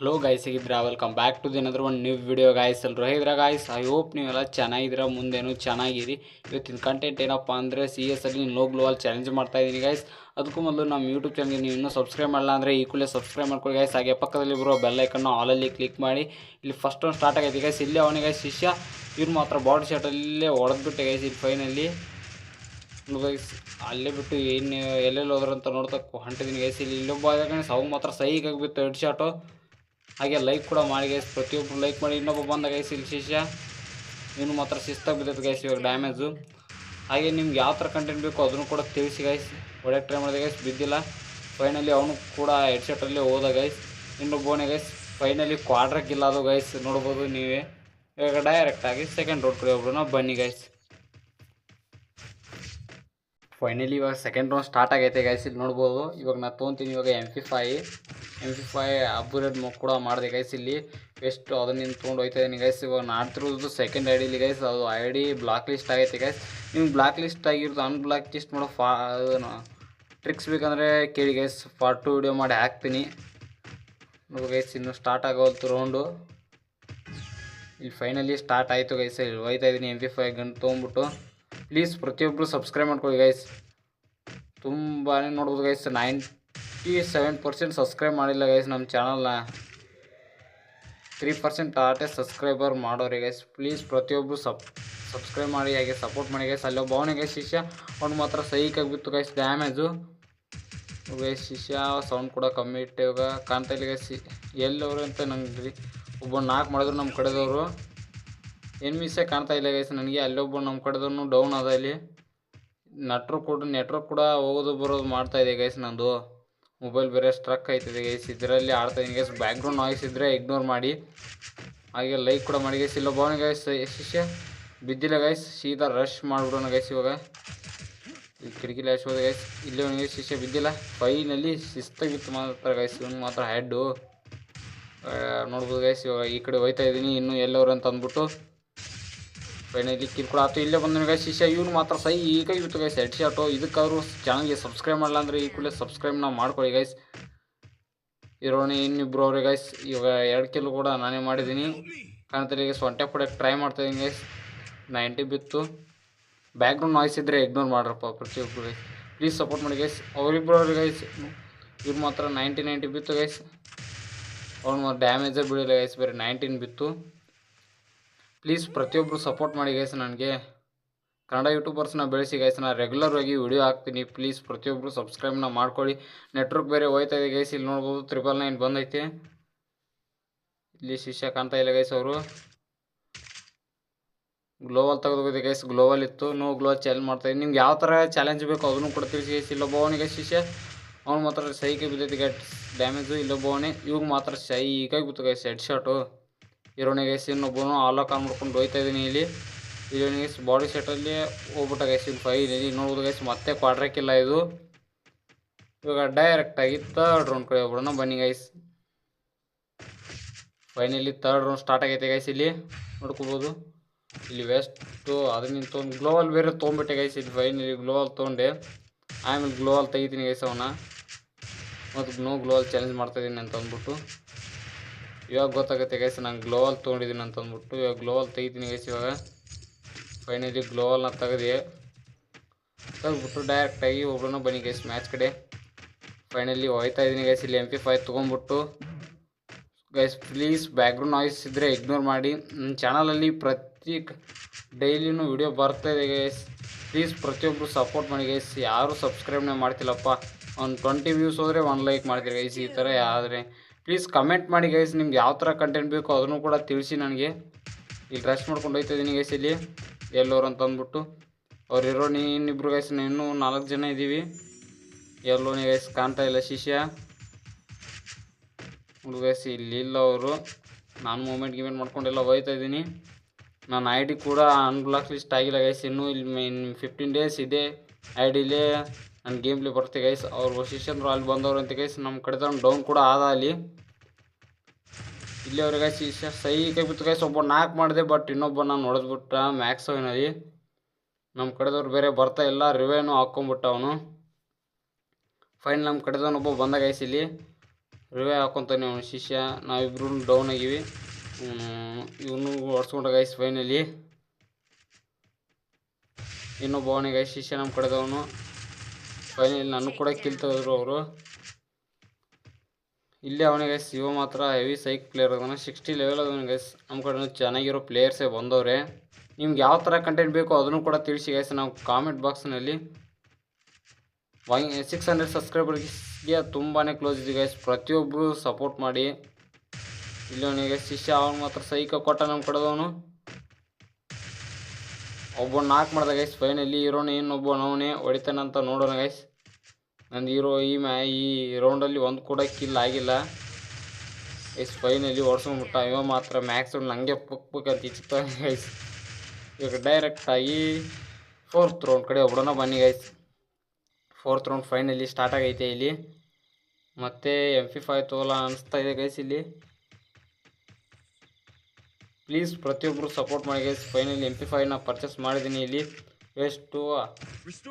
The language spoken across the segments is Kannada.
ಹಲೋ ಗಾಯ್ಸ್ ಹೇಗಿದ್ರ ವೆಲ್ಕಮ್ ಬ್ಯಾಕ್ ಟು ದಿನದ್ರ ಒಂದು ನ್ಯೂ ವಿಡಿಯೋ ಗಾಯ್ಸ್ ಎಲ್ಲರೂ ಹೇಗಿದ್ರ ಗಾಯ್ಸ್ ಐ ಹೋಪ್ ನೀವೆಲ್ಲ ಚೆನ್ನಾಗಿದ್ದೀರ, ಮುಂದೇನು ಚೆನ್ನಾಗಿರಿ. ಇವತ್ತಿನ ಕಂಟೆಂಟ್ ಏನಪ್ಪ ಅಂದರೆ ಸಿ ಎಸ್ ಅಲ್ಲಿ ಲೋ ಗ್ಲೋವಲ್ ಚಾಲೆಂಜ್ ಮಾಡ್ತಾ ಇದ್ದೀನಿ ಗಾಯ್ಸ್ ಅದಕ್ಕೂ ಮೊದಲು ನಮ್ಮ ಯೂಟ್ಯೂಬ್ ಚಾನಲ್ಗೆ ನೀವು ಇನ್ನೂ ಸಬ್ಸ್ಕ್ರೈಬ್ ಮಾಡಲ್ಲ ಅಂದರೆ ಈ ಕೂಡಲೇ ಸಬ್ಸ್ಕ್ರೈಬ್ ಮಾಡ್ಕೊಳ್ಳಿ ಗಾಯ್ಸ್ ಹಾಗೆ ಪಕ್ಕದಲ್ಲಿ ಬರುವ ಬೆಲ್ ಐಕನ್ನು ಆಲಲ್ಲಿ ಕ್ಲಿಕ್ ಮಾಡಿ. ಇಲ್ಲಿ ಫಸ್ಟ್ ಒಂದು ಸ್ಟಾರ್ಟ್ ಆಗೈತಿ ಗೈಸ್ ಇಲ್ಲೇ ಅವನಿಗೆ ಶಿಷ್ಯ. ಇವ್ರು ಮಾತ್ರ ಬಾಡಿ ಶಾಟಲ್ಲೇ ಹೊಡೆದ್ಬಿಟ್ಟೆ ಗೈಸ್ ಇಲ್ಲಿ ಫೈನಲ್ಲಿ ಗೈಸ್ ಅಲ್ಲೇ ಬಿಟ್ಟು ಏನು ಎಲ್ಲೆಲ್ಲಿ ಹೋದ್ರಂತ ನೋಡ್ತಾ ಹೊಂಟಿದ್ದೀನಿ ಗೈಸ್ ಇಲ್ಲಿ ಇಲ್ಲೊಬ್ಬ ಗೈಸ್ ಅವು ಮಾತ್ರ ಸೈಗಾಗಿ ಬಿತ್ತು ಹೆಡ್ ಶಾಟು ಹಾಗೆ ಲೈಕ್ ಕೂಡ ಮಾಡಿ ಗೈಸ್ ಪ್ರತಿಯೊಬ್ಬರು ಲೈಕ್ ಮಾಡಿ. ಇನ್ನೊಬ್ಬ ಬಂದ ಗೈಸ್ ಇಲ್ಲಿ ಶಿಷ್ಯ. ಇವನು ಮಾತ್ರ ಶಿಸ್ತಾಗಿ ಬಿದ್ದೈತೆ ಗೈಸ್ ಇವಾಗ ಡ್ಯಾಮೇಜು ಹಾಗೆ ನಿಮ್ಗೆ ಯಾವ ಥರ ಕಂಟೆಂಟ್ ಬೇಕು ಅದನ್ನು ಕೂಡ ತಿಳಿಸಿ ಗೈಸ್ ಒಳ್ಳೆ ಟ್ರೈ ಮಾಡಿದೆ ಗೈಸ್ ಬಿದ್ದಿಲ್ಲ. ಫೈನಲಿ ಅವನು ಕೂಡ ಹೆಡ್ಸೆಟಲ್ಲಿ ಹೋದ ಗೈಸ್ ಇನ್ನೊಬ್ಬನೇ ಗೈಸ್ ಫೈನಲಿ ಕ್ವಾಡ್ರಕ್ಕೆ ಇಲ್ಲ ಅದು ಗೈಸ್ ನೋಡ್ಬೋದು ನೀವೇ. ಇವಾಗ ಡೈರೆಕ್ಟಾಗಿ ಸೆಕೆಂಡ್ ರೌಂಡ್ ಕಡೆ ಹೋಗ್ಬಿಡೋಣ. ಬನ್ನಿ ಗೈಸ್ ಫೈನಲಿ ಇವಾಗ ಸೆಕೆಂಡ್ ರೌಂಡ್ ಸ್ಟಾರ್ಟ್ ಆಗೈತೆ ಗೈಸ್ ಇಲ್ಲಿ ನೋಡ್ಬೋದು. ಇವಾಗ ನಾನು ತೊಗೊಂತೀನಿ ಇವಾಗ M P five M P five upgrade ಕೂಡ ಮಾಡಿದೆ ಗೈಸ್ ಇಲ್ಲಿ. ಎಷ್ಟು ಅದನ್ನ ತೊಗೊಂಡು ಹೋಯ್ತಾ ಇದ್ದೀನಿ ಗೈಸ್ ಇವಾಗ ನಾಡ್ತಿರೋದು ಸೆಕೆಂಡ್ ಐ ಡಿಲಿ ಗೈಸ್ ಅದು ಐ ಡಿ ಬ್ಲಾಕ್ ಲಿಸ್ಟ್ ಆಗೈತೆ ಗೈಸ್ ನಿಮ್ಗೆ ಬ್ಲಾಕ್ ಲಿಸ್ಟ್ ಆಗಿರೋದು ಅನ್ಬ್ಲಾಕ್ ಲಿಸ್ಟ್ ಮಾಡೋ ಫಾ ಟ್ರಿಕ್ಸ್ ಬೇಕಂದರೆ ಕೇಳಿ ಗೈಸ್ ಪಾರ್ಟ್ ಟು ವಿಡಿಯೋ ಮಾಡಿ ಹಾಕ್ತೀನಿ. ಗೈಸ್ ಇನ್ನು ಸ್ಟಾರ್ಟ್ ಆಗೋದು ರೌಂಡು ಇಲ್ಲಿ ಫೈನಲಿ ಸ್ಟಾರ್ಟ್ ಆಯಿತು ಗೈಸ್ ಇಲ್ಲಿ ಹೋಯ್ತಾ ಇದ್ದೀನಿ ಎಂ ಪಿ ಫೈ ಗಂಟು ತೊಗೊಂಬಿಟ್ಟು ಪ್ಲೀಸ್ ಪ್ರತಿಯೊಬ್ಬರು ಸಬ್ಸ್ಕ್ರೈಬ್ ಮಾಡ್ಕೊಳ್ಳಿ ಗೈಸ್ ತುಂಬಾ ನೋಡ್ಬೋದು guys ninety seven percent subscribe ಮಾಡಿಲ್ಲ ಗೈಸ್ ನಮ್ಮ ಚಾನಲ್ನ ತ್ರೀ ಪರ್ಸೆಂಟ್ ಆಟೆ ಸಬ್ಸ್ಕ್ರೈಬರ್ ಮಾಡೋರಿ ಗೈಸ್ ಪ್ಲೀಸ್ ಪ್ರತಿಯೊಬ್ಬರು ಸಬ್ ಸಬ್ಸ್ಕ್ರೈಬ್ ಮಾಡಿ, ಹಾಗೆ ಸಪೋರ್ಟ್ ಮಾಡಿ ಗೈಸ್ ಅಲ್ಲೊಬ್ಬ ಭಾವನೆಗೆ ಶಿಷ್ಯ, ಅವ್ನು ಮಾತ್ರ ಸೈಕಾಗಿ ಬಿತ್ತು ಗೈಸ್ ಡ್ಯಾಮೇಜು ಗೈಸ್ ಶಿಷ್ಯ ಸೌಂಡ್ ಕೂಡ ಕಮ್ಮಿ ಇಟ್ಟು ಇವಾಗ. ಕಾಣ್ತಾ ಇಲ್ಲ ಗೈಸ್ ಎಲ್ಲವರು ಅಂತ ನಂಗೆ ರೀ, ಒಬ್ಬ ನಾಲ್ಕು ಮಾಡಿದ್ರು ನಮ್ಮ ಕಡೆದವರು. ಏನು ಮಿಸ್ಸೆ ಕಾಣ್ತಾ ಇಲ್ಲ ಗೈಸ್ ನನಗೆ. ಅಲ್ಲೊಬ್ಬ ನಮ್ಮ ಕಡೆದವ್ರು ಡೌನ್ ಅದ ಇಲ್ಲಿ. ನೆಟ್ವರ್ಕ್ ಕೂಡ ನೆಟ್ವರ್ಕ್ ಕೂಡ ಹೋಗೋದು ಬರೋದು ಮಾಡ್ತಾ ಇದೆ ಗೈಸ್ ನಂದು. ಮೊಬೈಲ್ ಬೇರೆ ಸ್ಟ್ರಕ್ ಆಯ್ತಿದೆ ಗೈಸ್ ಇದರಲ್ಲಿ ಆಡ್ತಾ ಇದ್ದೀನಿ ಗೈಸ್ ಬ್ಯಾಕ್ಗ್ರೌಂಡ್ ನಾಯ್ಸ್ ಇದ್ದರೆ ಇಗ್ನೋರ್ ಮಾಡಿ. ಹಾಗೆ ಲೈಕ್ ಕೂಡ ಮಾಡಿ ಗೈಸ್ ಇಲ್ಲ ಭವನ ಗೈಸ್ ಶಿಷ್ಯ ಬಿದ್ದಿಲ್ಲ ಗೈಸ್ ಸೀದಾ ರಶ್ ಮಾಡ್ಬಿಡೋಣ ಗೈಸ್ ಇವಾಗ. ಈ ಕಿಟಕಿಲಿ ಹಚ್ಬೋದು ಗೈಸ್ ಇಲ್ಲಿ ಅವನಿಗೆ ಶಿಷ್ಯ ಬಿದ್ದಿಲ್ಲ. ಫೈನಲ್ಲಿ ಶಿಸ್ತಾಗಿತ್ತು ಮಾತ್ರ ಗೈಸ್ ಇವನು ಮಾತ್ರ ಹೆಡ್ಡು ನೋಡ್ಬೋದು ಗೈಸ್ ಇವಾಗ ಈ ಕಡೆ ಹೋಯ್ತಾ ಇದ್ದೀನಿ. ಇನ್ನೂ ಎಲ್ಲವ್ರು ಅಂತ ಅಂದ್ಬಿಟ್ಟು ಫೈನಲಿ ಕೂಡ. ಆಯ್ತು ಇಲ್ಲೇ ಬಂದ ಗೈಸ್ ಶಿಷ್ಯ ಇವನು ಮಾತ್ರ ಸೈ ಈಗ ಇವತ್ತು ಗೈಸ್ ಹೆಡ್ ಶಾಟು ಅವರು ಚಾನಲ್ಗೆ ಸಬ್ಸ್ಕ್ರೈಬ್ ಮಾಡಲ್ಲ ಅಂದರೆ ಈ ಕೂಡಲೇ ಸಬ್ಸ್ಕ್ರೈಬ್ ನಾವು ಮಾಡ್ಕೊಳ್ಳಿ ಗೈಸ್ ಇರೋಣಿ ಇನ್ನಿಬ್ರು ಅವ್ರಿಗೆ ಗೈಸ್ ಇವಾಗ ಎರಡು ಕಿಲ್ ಕೂಡ ನಾನೇ ಮಾಡಿದ್ದೀನಿ. ಕಾಣ್ತಾರೆ ಈಗ ಸೊಂಟೆ ಕೊಡೋಕ್ಕೆ ಟ್ರೈ ಮಾಡ್ತಾಯಿದ್ದೀನಿ ಗೈಸ್ ನೈಂಟಿ ಬಿತ್ತು. ಬ್ಯಾಕ್ಗ್ರೌಂಡ್ ನಾಯ್ಸ್ ಇದ್ದರೆ ಇಗ್ನೋರ್ ಮಾಡ್ರಪ್ಪ ಪ್ರತಿಯೊಬ್ಬರು ಗೈಸ್ ಪ್ಲೀಸ್ ಸಪೋರ್ಟ್ ಮಾಡಿ ಗೈಸ್ ಅವರಿಬ್ಬರು ಅವ್ರಿಗೆ ಗೈಸ್ ಇವ್ರು ಮಾತ್ರ ನೈಂಟಿ ನೈಂಟಿ ಬಿತ್ತು ಗೈಸ್ ಅವ್ನು ಡ್ಯಾಮೇಜೇ ಬೀಳಿಲ್ಲ ಗೈಸ್ ಬೇರೆ ನೈನ್ಟೀನ್ ಬಿತ್ತು. ಪ್ಲೀಸ್ ಪ್ರತಿಯೊಬ್ಬರು ಸಪೋರ್ಟ್ ಮಾಡಿ ಗೈಸ್ ನನಗೆ. ಕನ್ನಡ ಯೂಟ್ಯೂಬರ್ಸ್ನ ಬೆಳೆಸಿ ಗೈಸ್ ನಾನು ರೆಗ್ಯುಲರ್ ಆಗಿ ವಿಡಿಯೋ ಹಾಕ್ತೀನಿ. ಪ್ಲೀಸ್ ಪ್ರತಿಯೊಬ್ಬರು ಸಬ್ಸ್ಕ್ರೈಬ್ನ ಮಾಡ್ಕೊಳ್ಳಿ. ನೆಟ್ವರ್ಕ್ ಬೇರೆ ಹೋಯ್ತಾ ಗೈಸ್ ಇಲ್ಲಿ ನೋಡ್ಬೋದು ತ್ರಿಬಲ್ ನೈನ್ ಬಂದೈತೆ. ಇಲ್ಲಿ ಶಿಷ್ಯ ಕಾಣ್ತಾ ಇಲ್ಲ ಗೈಸ್ ಅವರು. ಗ್ಲೋವಲ್ ತೆಗೆದೋಗಿದೆ ಗೈಸ್ ಗ್ಲೋವಲ್ ಇತ್ತು. ನೋ ಗ್ಲೋ ಚಾಲೆಂಜ್ ಮಾಡ್ತಾ ಇದ್ದೀನಿ. ನಿಮ್ಗೆ ಯಾವ ಥರ ಚಾಲೆಂಜ್ ಬೇಕು ಅದನ್ನು ಕೂಡ ತಿಳಿಸಿ ಗೈಸ್ ಇಲ್ಲೊಬ್ಬವನಿಗೆ ಶಿಷ್ಯ. ಅವ್ನು ಮಾತ್ರ ಸೈಗೆ ಬಿದ್ದೈತೆ ಗೆಟ್ ಡ್ಯಾಮೇಜು ಇಲ್ಲೊಬ್ಬವನೇ ಇವಾಗ ಮಾತ್ರ ಸೈಕಾಗಿ ಬಿತ್ತು ಗೈಸ್ ಹೆಡ್ ಶಾಟು ಇರೋನಿಗೆ ಗೈಸ್ ಇನ್ನೊಬ್ಬನು ಆಲ್ ಆನ್ ಮಾಡ್ಕೊಂಡು ಹೋಯ್ತಾ ಇದ್ದೀನಿ ಇಲ್ಲಿ. ಗೈಸ್ ಬಾಡಿ ಸೆಟಲ್ಲಿ ಹೋಗ್ಬಿಟ್ಟ ಗೈಸ್ ಇಲ್ಲಿ ಫೈ ಇಲ್ಲಿ. ನೋಡ್ಬೋದು ಗೈಸ್ ಮತ್ತೆ ಕ್ವಾಡ್ರಕ್ಕಿಲ್ಲ ಇದು. ಇವಾಗ ಡೈರೆಕ್ಟಾಗಿ ತರ್ಡ್ ರೌಂಡ್ ಕಡೆ ಹೋಗ್ಬಿಡೋಣ. ಬನ್ನಿ guys finally third round start ಆಗೈತೆ ಗೈಸ್ ಇಲ್ಲಿ. ನೋಡ್ಕೋಬೋದು. ಇಲ್ಲಿ ವೆಸ್ಟು ಅದು ನಿಂತು ಒಂದು ಗ್ಲೋವಲ್ ಬೇರೆ ತೊಗೊಂಬಿಟ್ಟೆ ಗೈಸ್ ಇಲ್ಲಿ ಫೈನಲಿ ಗ್ಲೋವಲ್ ತೊಗೊಂಡೆ ಆಮೇಲೆ ಗ್ಲೋವಲ್ ತೆಗಿತೀನಿ ಗೈಸ್ ಅವನ್ನ. ಮತ್ತು ನೋ ಗ್ಲೋವಲ್ ಚಾಲೆಂಜ್ ಮಾಡ್ತಾಯಿದ್ದೀನಿ ಅಂತ ಅಂದ್ಬಿಟ್ಟು ಇವಾಗ ಗೊತ್ತಾಗುತ್ತೆ ಗೈಸ್ ನಾನು ಗ್ಲೋವಲ್ ತೊಗೊಂಡಿದ್ದೀನಿ ಅಂತ ಅಂದ್ಬಿಟ್ಟು, ಇವಾಗ ಗ್ಲೋವಲ್ ತೆಗಿತೀನಿ ಗೈಸ್ ಇವಾಗ. ಫೈನಲಿ ಗ್ಲೋವಲ್ನ ತೆಗೆದು, ತೆಗೆದ್ಬಿಟ್ಟು ಡೈರೆಕ್ಟಾಗಿ ಒಬ್ಬರನ್ನ ಬನ್ನಿ ಗೈಸ್ ಮ್ಯಾಚ್ ಕಡೆ. ಫೈನಲಿ ಹೋಯ್ತಾ ಇದ್ದೀನಿ ಗೈಸ್ ಇಲ್ಲಿ ಎಂ ಪಿ ಫೈ ತೊಗೊಂಬಿಟ್ಟು ಗೈಸ್ ಪ್ಲೀಸ್ ಬ್ಯಾಕ್ಗ್ರೌಂಡ್ ನಾಯ್ಸ್ ಇದ್ದರೆ ಇಗ್ನೋರ್ ಮಾಡಿ. ನನ್ನ ಚಾನಲಲ್ಲಿ ಪ್ರತಿ ಡೈಲಿನೂ ವಿಡಿಯೋ ಬರ್ತಾ ಇದೆ ಗೈಸ್ ಪ್ಲೀಸ್ ಪ್ರತಿಯೊಬ್ಬರು ಸಪೋರ್ಟ್ ಮಾಡಿ ಗೈಸ್ ಯಾರು ಸಬ್ಸ್ಕ್ರೈಬ್ನೇ ಮಾಡ್ತಿಲ್ಲಪ್ಪ. ಒಂದು ಟ್ವೆಂಟಿ ವ್ಯೂಸ್ ಹೋದರೆ ಒನ್ ಲೈಕ್ ಮಾಡ್ತೀರಿ ಗೈಸ್ ಈ ಥರ ಆದರೆ. ಪ್ಲೀಸ್ ಕಮೆಂಟ್ ಮಾಡಿ ಗೈಸ್ ನಿಮ್ಗೆ ಯಾವ ಥರ ಕಂಟೆಂಟ್ ಬೇಕು ಅದನ್ನು ಕೂಡ ತಿಳಿಸಿ ನನಗೆ. ಇಲ್ಲಿ ರಶ್ ಮಾಡ್ಕೊಂಡು ಹೋಯ್ತಾ ಇದ್ದೀನಿ ಗೈಸ್ ಇಲ್ಲಿ. ಎಲ್ಲೋರು ಅಂತ ಅಂದ್ಬಿಟ್ಟು. ಅವ್ರು ಇರೋ ಇನ್ನಿಬ್ರು ಗೈಸ್ ಇನ್ನೂ ನಾಲ್ಕು ಜನ ಇದ್ದೀವಿ. ಎಲ್ಲೋ ನೀ ಗೈಸ್ ಕಾಣ್ತಾ ಇಲ್ಲ ಶಿಷ್ಯ. ಹುಡುಗೈಸ್ ಇಲ್ಲಿ ಇಲ್ಲ ಅವರು. ನಾನು ಮೂಮೆಂಟ್ ಗಿಮೆಂಟ್ ಮಾಡ್ಕೊಂಡೆಲ್ಲ ಹೋಯ್ತಾ ಇದ್ದೀನಿ. ನನ್ನ ಐ ಡಿ ಕೂಡ ಅನ್ಬ್ಲಾಕ್ ಲಿಸ್ಟ್ ಆಗಿಲ್ಲ ಗೈಸ್ ಇನ್ನೂ ಇಲ್ಲಿ ಮೇನ್ ಫಿಫ್ಟೀನ್ ಡೇಸ್ ಇದೆ. ಐ ಡಿಲೇ ನನ್ನ ಗೇಮ್ಲಿ ಬರ್ತೆ ಗೈಸ್ ಅವ್ರು ಶಿಷ್ಯಂದ್ರು ಅಲ್ಲಿ ಬಂದವರು ಅಂತ ಗೈಸ್ ನಮ್ಮ ಕಡೆ ಡೌನ್ ಕೂಡ ಆದ ಅಲ್ಲಿ. ಇಲ್ಲಿ ಅವ್ರಿಗೆ ಸೈ ಕೈ ಬಿತ್ತು ಗೈಸ್ ಒಬ್ಬ ನಾಲ್ಕು ಮಾಡಿದೆ ಬಟ್ ಇನ್ನೊಬ್ಬ ನಾನು ಹೊಡೆದ್ಬಿಟ್ಟ ಮ್ಯಾಕ್ಸ್ ಏನಾಗಿ ನಮ್ಮ ಕಡೆದವ್ರು ಬೇರೆ ಬರ್ತಾ ಇಲ್ಲ ರಿವೇನು ಹಾಕ್ಕೊಂಬಿಟ್ಟ ಅವನು. ಫೈನ್ ನಮ್ಮ ಕಡೆದವನೊಬ್ಬ ಬಂದ ಗೈಸ್ ಇಲ್ಲಿ. ರಿವೇ ಹಾಕೊತಾನೆ ಅವನು ಶಿಷ್ಯ. ನಾವಿಬ್ರು ಡೌನ್ ಆಗಿವಿ. ಇವನು ಹೊಡ್ಸ್ಕೊಂಡ ಗೈಸ್ ಫೈನಲಿ ಇನ್ನೊಬ್ಬ ಅವನಿಗೆ ಶಿಷ್ಯ ನಮ್ಮ ಕಡೆದವನು. ಫೈನಲಿ ನನಗೆ ಕೂಡ ಕಿಲ್ ತೆಗೆದ್ರು ಅವರು. ಇಲ್ಲೇ ಅವನಿಗೆ ಶಿವ ಮಾತ್ರ ಹೆವಿ ಸೈಕ್ ಪ್ಲೇಯರ್ ಅದನ್ನು ಸಿಕ್ಸ್ಟಿ ಲೆವೆಲ್ ಅದನ್ನು ಗೈಸ್ ನಮ್ಮ ಕಡೆ ಚೆನ್ನಾಗಿರೋ ಪ್ಲೇಯರ್ಸೇ ಬಂದವ್ರೆ. ನಿಮ್ಗೆ ಯಾವ ಥರ ಕಂಟೆಂಟ್ ಬೇಕೋ ಅದನ್ನು ಕೂಡ ತಿಳಿಸಿ ಗೈಸ್ ನಾವು ಕಾಮೆಂಟ್ ಬಾಕ್ಸ್ನಲ್ಲಿ ವೈ ಸಿಕ್ಸ್ ಹಂಡ್ರೆಡ್ ಸಬ್ಸ್ಕ್ರೈಬರ್ಗೆ ತುಂಬಾ ಕ್ಲೋಸ್ ಇದೆ ಗೈಸ್ ಪ್ರತಿಯೊಬ್ಬರು ಸಪೋರ್ಟ್ ಮಾಡಿ. ಇಲ್ಲಿ ಅವನಿಗೆ ಶಿಷ್ಯ, ಅವನು ಮಾತ್ರ ಸೈಕ ಕೊಟ್ಟ ನಮ್ಮ ಕಡೆದವನು. ಒಬ್ಬ ನಾಲ್ಕು ಮಾಡ್ದ ಗೈಸ್ ಫೈನಲಿ ಇರೋನು ಇನ್ನೊಬ್ಬ ಅವನೇ ಹೊಡಿತಾನಂತ ನೋಡೋಣ ಗೈಸ್ ನಂದು ಹೀರೋ, ಈ ಮ್ಯಾ ಈ ರೌಂಡಲ್ಲಿ ಒಂದು ಕೂಡ ಕಿಲ್ ಆಗಿಲ್ಲ. ಎಸ್ ಫೈನಲಿ ಓಡಿಸ್ಕೊಂಡ್ಬಿಟ್ಟ. ಇವ ಮಾತ್ರ ಮ್ಯಾಕ್ಸ್ ನನಗೆ ಪುಕ್ ಪುಕ್ ಅಂತ ಇಚ್ಚಿತ್ತ. ಗೈಸ್ ಇವಾಗ ಡೈರೆಕ್ಟಾಗಿ ಫೋರ್ತ್ ರೌಂಡ್ ಕಡೆ ಹೊಡೋಣ ಬನ್ನಿ guys fourth round finally start ಆಗೈತೆ ಇಲ್ಲಿ. ಮತ್ತು ಎಂ ಪಿ ಫೈವ್ ತೋಲ ಅನಿಸ್ತಾ ಇದೆ ಗೈಸ್ ಇಲ್ಲಿ. ಪ್ಲೀಸ್ ಪ್ರತಿಯೊಬ್ಬರು ಸಪೋರ್ಟ್ ಮಾಡಿ ಗೈಸ್ ಫೈನಲಿ ಎಂ ಪಿ ಫೈವ್ನ ಪರ್ಚೇಸ್ ಮಾಡಿದ್ದೀನಿ ಇಲ್ಲಿ. ಎಷ್ಟು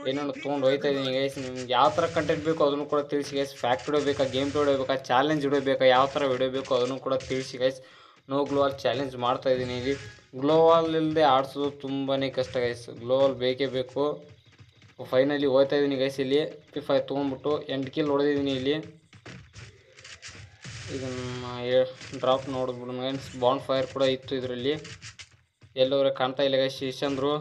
ಏನೇನು ತೊಗೊಂಡು ಹೋಗ್ತಾ ಇದ್ದೀನಿ ಗೈಸ್ ನಿಮ್ಗೆ ಯಾವ ಥರ ಕಂಟೆಂಟ್ ಬೇಕು ಅದನ್ನು ಕೂಡ ತಿಳಿಸಿ ಗೈಸ್ ಫ್ಯಾಕ್ಟ್ ವಿಡಿಯೋ ಬೇಕಾ ಗೇಮ್ ವಿಡಿಯೋ ಬೇಕಾ ಚಾಲೆಂಜ್ ವಿಡಿಯೋ ಬೇಕಾ ಯಾವ ಥರ ವಿಡಿಯೋ ಬೇಕು ಅದನ್ನು ಕೂಡ ತಿಳಿಸಿ ಗೈಸ್ ನೋ ಗ್ಲೋವಲ್ ಚಾಲೆಂಜ್ ಮಾಡ್ತಾ ಇದ್ದೀನಿ ಇಲ್ಲಿ ಗ್ಲೋವಾಲ್ ಇಲ್ಲದೆ ಆಡಿಸೋದು ತುಂಬಾ ಕಷ್ಟ ಗೈಸ್ ಗ್ಲೋವಾಲ್ ಬೇಕೇ ಬೇಕು. ಫೈನಲಿ ಹೋಗ್ತಾ ಇದ್ದೀನಿ ಗೈಸ್ ಇಲ್ಲಿ. ಫೈವ್ ತೊಗೊಂಡ್ಬಿಟ್ಟು ಎಂಟು ಕಿಲ್ ಹೊಡೆದಿದ್ದೀನಿ ಇಲ್ಲಿ. ಇದನ್ನು ಡ್ರಾಪ್ ನೋಡಿದ್ಬಿಡು ಗೈಸ್ ಬಾಂಡ್ ಫೈರ್ ಕೂಡ ಇತ್ತು ಇದರಲ್ಲಿ. ಎಲ್ಲೋರೆ ಕಾಣ್ತಾ ಇಲ್ಲ ಗೈಸ್ ಶಿಶಂದ್ರು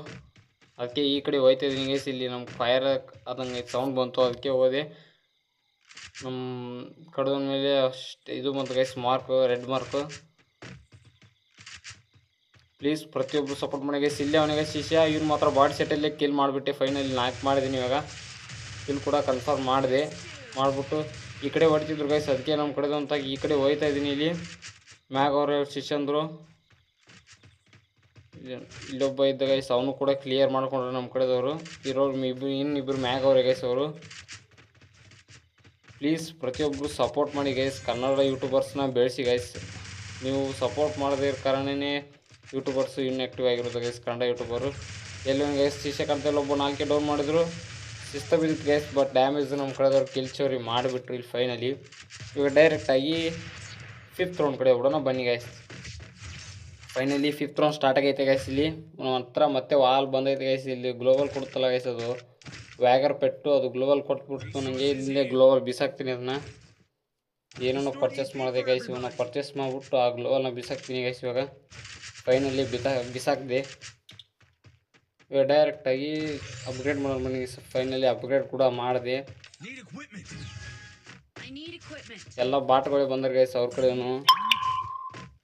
ಅದಕ್ಕೆ ಈ ಕಡೆ ಹೋಯ್ತಾ ಇದ್ದೀನಿ ಗೈಸ್ ಇಲ್ಲಿ ನಮ್ಮ ಫೈರ್ ಅದಂಗೆ ಸೌಂಡ್ ಬಂತು. ಅದಕ್ಕೆ ಹೋದೆ. ನಮ್ಮ ಕಡದ ಮೇಲೆ ಅಷ್ಟು ಇದು ಬಂತು guys mark red mark please ಪ್ರತಿಯೊಬ್ಬರು ಸಪೋರ್ಟ್ ಮಾಡಿ ಗೈಸ್ ಇಲ್ಲೇ ಅವನಿಗೆ ಶಿಷ್ಯ ಇವ್ರು ಮಾತ್ರ ಬಾಡಿ ಸೆಟ್ಟಲ್ಲೇ ಕಿಲ್ ಮಾಡಿಬಿಟ್ಟೆ ಫೈನಲ್ ನಾಲ್ಕು ಮಾಡಿದ್ದೀನಿ ಇವಾಗ. ಕಿಲ್ ಕೂಡ ಕನ್ಫರ್ಮ್ ಮಾಡಿದೆ. ಮಾಡಿಬಿಟ್ಟು ಈ ಕಡೆ ಹೊಡಿತಿದ್ರು ಗೈಸ್ ಅದಕ್ಕೆ ನಮ್ಮ ಕಡೆದಂತ ಈ ಕಡೆ ಹೋಯ್ತಾ ಇದ್ದೀನಿ ಇಲ್ಲಿ. ಮ್ಯಾಗ ಅವರು ಶಿಷ್ಯಂದರು. ಇಲ್ಲೊಬ್ಬ ಇದ್ದ ಗೈಸ್ ಅವನು ಕೂಡ ಕ್ಲಿಯರ್ ಮಾಡ್ಕೊಂಡ್ರು ನಮ್ಮ ಕಡೆದವರು. ಇರೋರು ಇಬ್ಬರು ಇನ್ನಿಬ್ಬರು ಮ್ಯಾಗ ಅವ್ರೆ ಗೈಸ್ ಅವರು. ಪ್ಲೀಸ್ ಪ್ರತಿಯೊಬ್ಬರು ಸಪೋರ್ಟ್ ಮಾಡಿ ಗೈಸ್ ಕನ್ನಡ ಯೂಟ್ಯೂಬರ್ಸ್ನ ಬೆಳೆಸಿ ಗೈಸ್ ನೀವು ಸಪೋರ್ಟ್ ಮಾಡದೇ ಇರೋ ಕಾರಣನೇ ಯೂಟ್ಯೂಬರ್ಸು ಇನ್ಆ್ಯಕ್ಟಿವ್ ಆಗಿರೋದು ಗೈಸ್ ಕನ್ನಡ ಯೂಟ್ಯೂಬರು ಎಲ್ಲೊಂದು ಗೈಸ್ ಶಿಕ್ಷಕಂತೆಲ್ಲ ಒಬ್ಬ ನಾಲ್ಕೆ ಡೌನ್ ಮಾಡಿದ್ರು. ಶಿಸ್ತ ಬಿದ್ದಿತ್ತು ಗೈಸ್ ಬಟ್ ಡ್ಯಾಮೇಜ್ ನಮ್ಮ ಕಡೆದವ್ರು ಕಿಲ್ಚೋರಿ ಮಾಡಿಬಿಟ್ರು ಇಲ್ಲಿ ಫೈನಲಿ ಇವಾಗ ಡೈರೆಕ್ಟಾಗಿ ಫಿಫ್ತ್ ರೌಂಡ್ ಕಡೆ ಬಿಡೋಣ ಬನ್ನಿ guys finally fifth round start ಆಗೈತೆ ಗೈಸ್ ಇಲ್ಲಿ. ಹತ್ರ ಮತ್ತೆ ವಾಲ್ ಬಂದೈತೆ ಗೈಸ್ ಇಲ್ಲಿ. ಗ್ಲೋಬಲ್ ಕೊಡ್ತಲ್ಲ ಗೈಸ್ ಅದು. ವ್ಯಾಗರ್ ಪೆಟ್ಟು ಅದು ಗ್ಲೋಬಲ್ ಕೊಟ್ಬಿಡ್ತು. ನನಗೆ ಇಲ್ಲೇ ಗ್ಲೋಬಲ್ ಬಿಸಾಕ್ತೀನಿ ಅದನ್ನ ಏನೇನೋ ಪರ್ಚೇಸ್ ಮಾಡಿದೆ ಗೈಸ್ ಇವನ್ನ ಪರ್ಚೇಸ್ ಮಾಡಿಬಿಟ್ಟು ಆ ಗ್ಲೋಬಲ್ನ ಬಿಸಾಕ್ತೀನಿ ಗೈಸ್ ಇವಾಗ. ಫೈನಲಿ ಬಿತಾ ಬಿಸಾಕಿದೆ. ಇವಾಗ ಡೈರೆಕ್ಟಾಗಿ ಅಪ್ಗ್ರೇಡ್ ಮಾಡೋದು ಮನೆಗೆ ಫೈನಲಿ ಅಪ್ಗ್ರೇಡ್ ಕೂಡ ಮಾಡಿದೆ. ಎಲ್ಲ ಬಾಟ್ಗಳಿಗೆ ಬಂದ್ರೆ ಗೈಸ್ ಅವ್ರ ಕಡೆನು.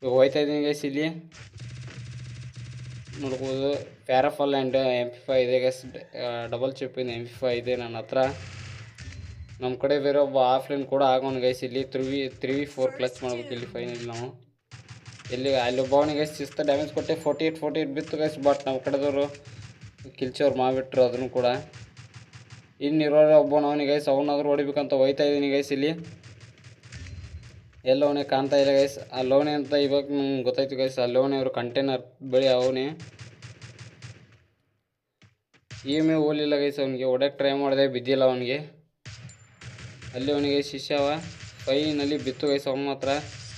ಹೋಯ್ತಾ ಇದ್ದೀನಿ ಗೈಸ್ ಇಲ್ಲಿ. ನೋಡ್ಬೋದು ಪ್ಯಾರಾಫಲ್ ಆ್ಯಂಡ್ ಎಂ ಪಿ ಫೈ ಇದೆ ಗೈಸ್ ಡಬಲ್ ಚಿಪ್ಪಿನ ಪಿ ಫೈ ಇದೆ ನನ್ನ ಹತ್ರ. ನಮ್ಮ ಕಡೆ ಬೇರೆ ಒಬ್ಬ ಆಫ್ಲೈನ್ ಕೂಡ ಆಗೋಣ ಗೈಸ್ ಇಲ್ಲಿ. Three V three V four clutch ಮಾಡ್ಬೇಕು ಇಲ್ಲಿ ಫೈನಲ್ ನಾವು. ಇಲ್ಲಿ ಅಲ್ಲಿ ಒಬ್ಬವನಿಗೆ ಶಿಸ್ತ ಡ್ಯಾಮೇಜ್ ಕೊಟ್ಟೆ ಫೋರ್ಟಿ ಏಟ್ ಫೋರ್ಟಿ ಏಟ್ ಬಿತ್ತು ಗೈಸ್ ಬಟ್ ನಮ್ಮ ಕಡೆದವರು ಕಿಲ್ಚೋರು ಮಾಡಿಬಿಟ್ರು ಅದನ್ನು ಕೂಡ. ಇನ್ನಿರೋರು ಒಬ್ಬನವನಿಗೆ ಗೈಸ್ ಅವನಾದರೂ ಹೊಡಿಬೇಕಂತ ಹೋಯ್ತಾ ಇದ್ದೀನಿ ಗೈಸ್ ಇಲ್ಲಿ. ಎಲ್ಲವನೇ ಕಾಣ್ತಾ ಇಲ್ಲ ಗೈಸ್ ಆ ಲೋನೆ ಅಂತ ಇವಾಗ ನಂಗೆ ಗೊತ್ತಾಯ್ತು ಗೈಸ್ ಆ ಲೋನೆ ಅವರು ಕಂಟೈನರ್ ಬಳಿ ಅವನೇ. ಇ ಎಂ ಹೋಲಿಲ್ಲ ಗೈಸ್ ಅವನಿಗೆ ಹೊಡಕ್ಕೆ ಟ್ರೈ ಮಾಡಿದೆ, ಬಿದ್ದಿಲ್ಲ ಅವನಿಗೆ. ಅಲ್ಲಿ ಅವನಿಗೆ ಶಿಷ್ಯವ ಫೈನಲ್ಲಿ ಬಿತ್ತು ಗೈಸ್ ಅವನ ಮಾತ್ರ.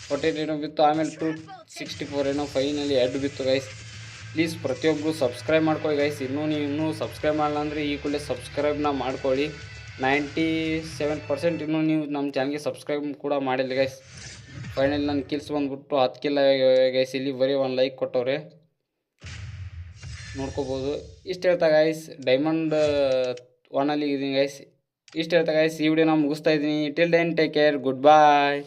ಫೋರ್ಟಿ ಬಿತ್ತು, ಆಮೇಲೆ ಟು ಸಿಕ್ಸ್ಟಿ ಫೋರ್ ಏನೋ ಫೈನಲ್ಲಿ ಎರಡು ಬಿತ್ತು ಗೈಸ್ ಪ್ಲೀಸ್ ಪ್ರತಿಯೊಬ್ಬರು ಸಬ್ಸ್ಕ್ರೈಬ್ ಮಾಡ್ಕೊಳ್ಳಿ ಗೈಸ್ ಇನ್ನೂ ನೀವು ಇನ್ನೂ ಸಬ್ಸ್ಕ್ರೈಬ್ ಮಾಡಲ್ಲ ಅಂದರೆ ಈ ಕೂಡಲೇ ಸಬ್ಸ್ಕ್ರೈಬ್ನ ಮಾಡ್ಕೊಳ್ಳಿ. ನೈಂಟಿ ಸೆವೆನ್ ಪರ್ಸೆಂಟ್ ಇನ್ನೂ ನೀವು ನಮ್ಮ ಚಾನಲ್ಗೆ ಸಬ್ಸ್ಕ್ರೈಬ್ ಕೂಡ ಮಾಡಿಲ್ಲ ಗೈಸ್ ಫೈನಲ್ ನನ್ನ ಕಿಲ್ಸ್ ಬಂದುಬಿಟ್ಟು ಹತ್ತು ಕಿಲ್ಲ ಗೈಸ್ ಇಲ್ಲಿ ಬರೀ ಒಂದು ಲೈಕ್ ಕೊಟ್ಟವ್ರೆ. ನೋಡ್ಕೋಬೋದು. ಇಷ್ಟು ಹೇಳ್ತಾ ಗೈಸ್ ಡೈಮಂಡ್ ಒನಲ್ಲಿ ಇದ್ದೀನಿ ಗೈಸ್ ಇಷ್ಟು ಹೇಳ್ತಾ ಗೈಸ್ ಈ ವಿಡಿಯೋ ನಾನು ಮುಗಿಸ್ತಾ ಇದ್ದೀನಿ. Till then take care goodbye